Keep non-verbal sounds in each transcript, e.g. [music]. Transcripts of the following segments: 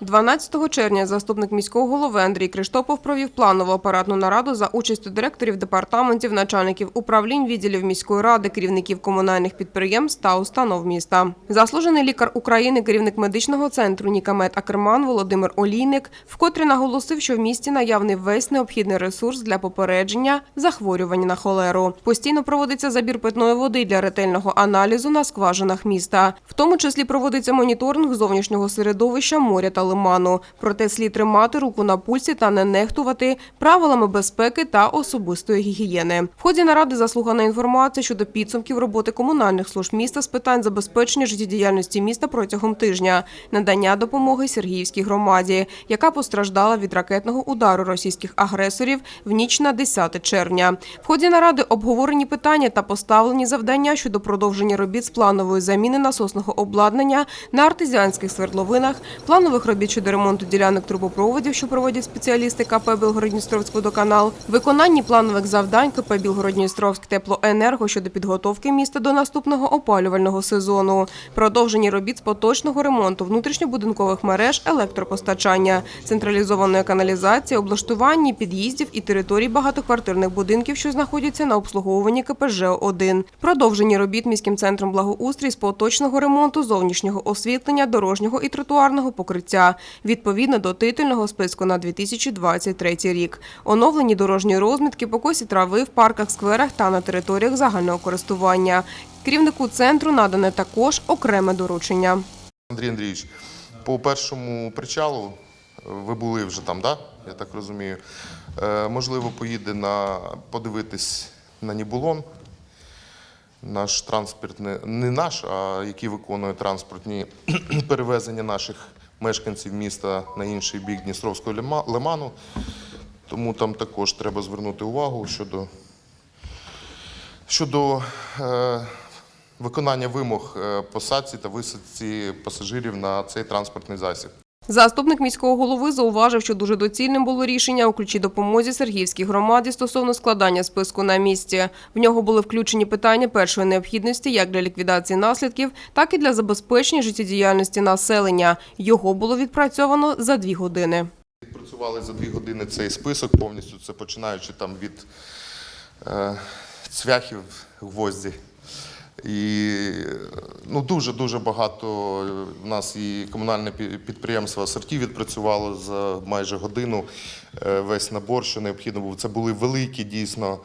12 червня заступник міського голови Андрій Криштопов провів планову апаратну нараду за участю директорів департаментів, начальників управлінь, відділів міської ради, керівників комунальних підприємств та установ міста. Заслужений лікар України, керівник медичного центру Нікамет Акерман Володимир Олійник вкотре наголосив, що в місті наявний весь необхідний ресурс для попередження захворювань на холеру. Постійно проводиться забір питної води для ретельного аналізу на скважинах міста. В тому числі проводиться моніторинг зовнішнього середовища моря та лиману. Проте слід тримати руку на пульсі та не нехтувати правилами безпеки та особистої гігієни. В ході наради заслухана інформація щодо підсумків роботи комунальних служб міста з питань забезпечення життєдіяльності міста протягом тижня, надання допомоги Сергіївській громаді, яка постраждала від ракетного удару російських агресорів в ніч на 10 червня. В ході наради обговорені питання та поставлені завдання щодо продовження робіт з планової заміни насосного обладнання на артезіанських свердловинах, планових робіт щодо ремонту ділянок трубопроводів, що проводять спеціалісти КП Білгородністровський водоканал, виконанні планових завдань КП Білгородністровськ теплоенерго щодо підготовки міста до наступного опалювального сезону, продовженні робіт з поточного ремонту внутрішньобудинкових мереж електропостачання, централізованої каналізації, облаштуванні під'їздів і територій багатоквартирних будинків, що знаходяться на обслуговуванні КП ЖО-1, продовженні робіт міським центром благоустрій з поточного ремонту зовнішнього освітлення, дорожнього і тротуарного покриття відповідно до титульного списку на 2023 рік. Оновлені дорожні розмітки, покосі трави в парках, скверах та на територіях загального користування. Керівнику центру надане також окреме доручення. Андрій Андрійович, по першому причалу, е, ви були вже там, да? я так розумію. Е, можливо, поїде на подивитись на Нібулон. Наш транспорт не, не наш, а який виконує транспортні [clears throat] перевезення наших мешканців міста на інший бік Дністровського лиману. Тому там також треба звернути увагу щодо, щодо е, виконання вимог е, посадці та висадці пасажирів на цей транспортний засіб. Заступник міського голови зауважив, що дуже доцільним було рішення у ключі допомозі Сергіївській громаді стосовно складання списку на місці. В нього були включені питання першої необхідності як для ліквідації наслідків, так і для забезпечення життєдіяльності населення. Його було відпрацьовано за дві години. Відпрацювали за дві години цей список повністю, це починаючи там від е, цвяхів, гвозді. І ну, дуже-дуже багато у нас і комунальне підприємство «Асорті» відпрацювало за майже годину е, весь набор, що необхідно було. Це були великі дійсно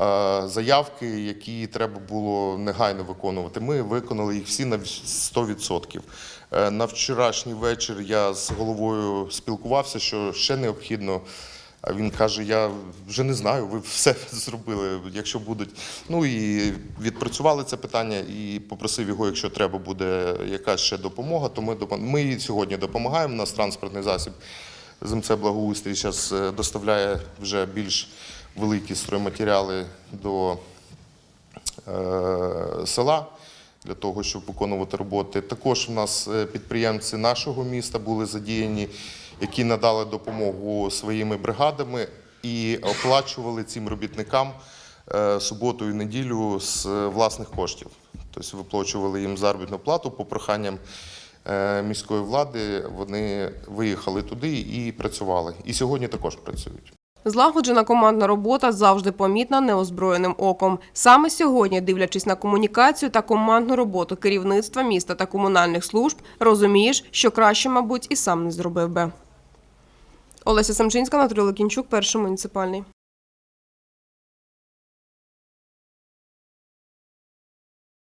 е, заявки, які треба було негайно виконувати. Ми виконали їх всі на 100%. Е, На вчорашній вечір я з головою спілкувався, що ще необхідно. А він каже: я вже не знаю, ви все [laughs] зробили, якщо будуть. Ну і відпрацювали це питання і попросив його, якщо треба буде якась ще допомога, то ми Ми сьогодні допомагаємо. У нас транспортний засіб з Благоустрій зараз доставляє вже більш великі стройматеріали до е, села для того, щоб виконувати роботи. Також у нас е, підприємці нашого міста були задіяні, які надали допомогу своїми бригадами і оплачували цим робітникам е, суботу і неділю з е, власних коштів. Тобто виплачували їм заробітну плату по проханням е, міської влади. Вони виїхали туди і працювали. І сьогодні також працюють. Злагоджена командна робота завжди помітна неозброєним оком. Саме сьогодні, дивлячись на комунікацію та командну роботу керівництва міста та комунальних служб, розумієш, що краще, мабуть, і сам не зробив би. Олеся Самчинська, Анатолій Лукінчук, перший муніципальний.